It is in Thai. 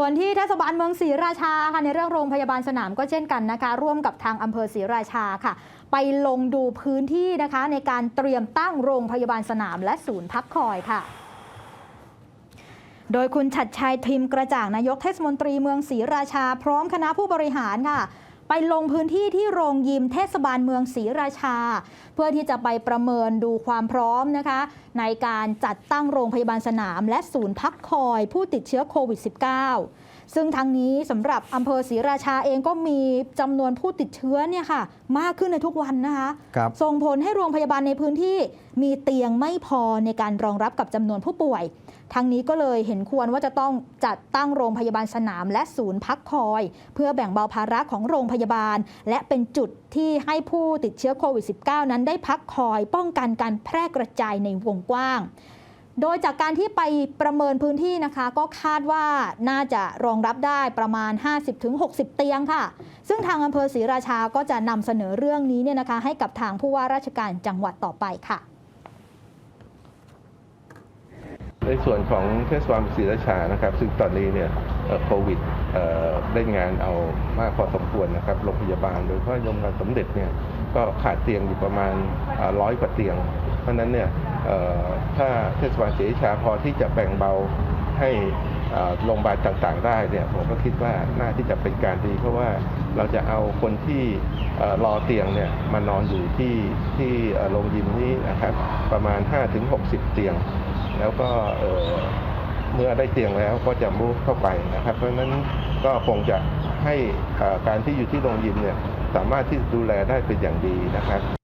ส่วนที่เทศบาลเมืองศรีราชาค่ะในเรื่องโรงพยาบาลสนามก็เช่นกันนะคะ ร่วมกับทางอำเภอศรีราชาค่ะ ไปลงดูพื้นที่นะคะ ในการเตรียมตั้งโรงพยาบาลสนามและศูนย์พักคอยค่ะโดยคุณชัดชัยทิมกระจ่างนายกเทศมนตรีเมืองศรีราชา พร้อมคณะผู้บริหารค่ะ ไปลงพื้นที่ที่โรงยิมเทศบาลเมืองศรีราชา เพื่อที่จะไปประเมินดูความพร้อมนะคะ ในการจัดตั้งโรงพยาบาลสนาม และศูนย์พักคอยผู้ติดเชื้อโควิด -19 ซึ่งทั้งนี้สำหรับอำเภอศรีราชาเองก็มีจำนวนผู้ติดเชื้อเนี่ยค่ะ มากขึ้นในทุกวันนะคะครับส่งผลให้โรงพยาบาลในพื้นที่มีเตียงไม่พอในการรองรับกับจำนวนผู้ป่วยทั้งนี้ก็เลยเห็นควรว่าจะต้องจัดตั้งโรงพยาบาลสนาม และศูนย์พักคอย เพื่อแบ่งเบาภาระของโรงพยาบาลและเป็นจุดที่ให้ผู้ติดเชื้อโควิด -19 นั้นได้พักคอยป้องกันการแพร่กระจายในวงกว้าง โดยจากการที่ไปประเมินพื้นที่นะคะ ก็คาดว่าน่าจะรองรับได้ประมาณ 50-60 เตียงค่ะ ซึ่งทางอำเภอศรีราชาก็จะนำเสนอเรื่องนี้เนี่ยนะคะ ให้กับทางผู้ว่าราชการจังหวัดต่อไปค่ะ ในส่วนของเทศบาลศรีราชานะครับ ซึ่งตอนนี้เนี่ยโควิดเล่นงานเอามากพอสมควรนะครับโรงพยาบาลโดยเฉพาะโรงพยาบาลสมเด็จเนี่ยก็ขาดเตียงอยู่ประมาณร้อยกว่าเตียง เพราะนั้นเนี่ยถ้าเทศบาลศรีราชาพอที่จะแบ่งเบาให้โรงพยาบาลต่างๆ ได้เนี่ยผมก็คิดว่าน่าที่จะเป็นการดี เพราะว่าเราจะเอาคนที่เอ่อรอเตียงเนี่ยมานอนอยู่ที่ที่โรงยิมนี้นะครับประมาณ 5-60 เตียง แล้วก็เมื่อได้เตียงแล้วก็จะมุฟเข้าไปนะครับ เพราะฉะนั้นก็คงจะให้การที่อยู่ที่โรงยิมเนี่ยสามารถที่ดูแลได้เป็นอย่างดีนะครับ